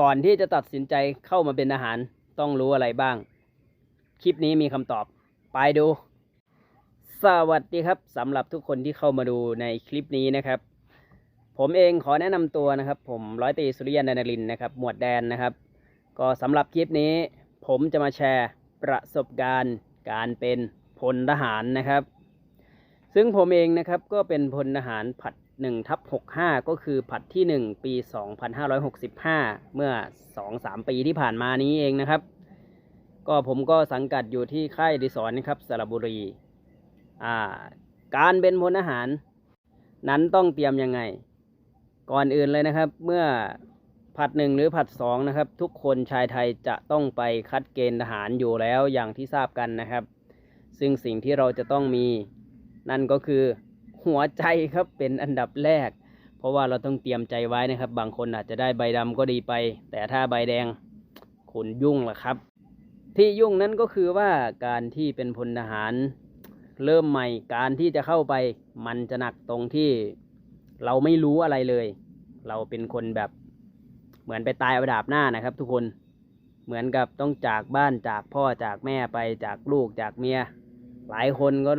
ก่อนที่จะตัดสินใจเข้ามาเป็นทหารต้องรู้อะไรบ้าง คลิปนี้มีคำตอบ ไปดู สวัสดีครับสำหรับทุกคนที่เข้ามาดูในคลิปนี้นะครับ ผมเองขอแนะนำตัวนะครับ ผมร้อยตีสุริยันดนรินนะครับ หมวดแดนนะครับ ก็สำหรับคลิปนี้ ผมจะมาแชร์ประสบการณ์การเป็นพลทหารนะครับ ซึ่งผมเองนะครับก็เป็นพลทหารผัด 1ทับ65 ก็คือผัดที่ 1 ปี 2565 เมื่อ 2-3 ปีที่ผ่านมานี้เองนะครับ ก็ผมก็สังกัดอยู่ที่ค่ายดิสอนนะครับสระบุรี อ่า การเป็นพลทหาร นั้นต้องเตรียมยังไง ก่อนอื่นเลยนะครับ เมื่อผัดหนึ่งหรือผัดสองนะครับ ทุกคนชายไทยจะต้องไปคัดเกณฑ์ทหารอยู่แล้วอย่างที่ทราบกันนะครับ ซึ่งสิ่งที่เราจะต้องมีนั่นก็คือ หัวใจครับเป็นอันดับแรก เพราะว่าเราต้องเตรียมใจไว้นะครับ บางคนอาจจะได้ใบดำก็ดีไป แต่ถ้าใบแดงคุณยุ่งละครับ ที่ยุ่งนั้นก็คือว่าการที่เป็นพลทหารเริ่มใหม่การที่จะเข้าไปมันจะหนักตรงที่เราไม่รู้อะไรเลย เราเป็นคนแบบเหมือนไปตายเอาดาบหน้านะครับทุกคนเหมือนกับต้องจากบ้านจากพ่อจากแม่ไปจากลูกจากเมีย หลายคนก็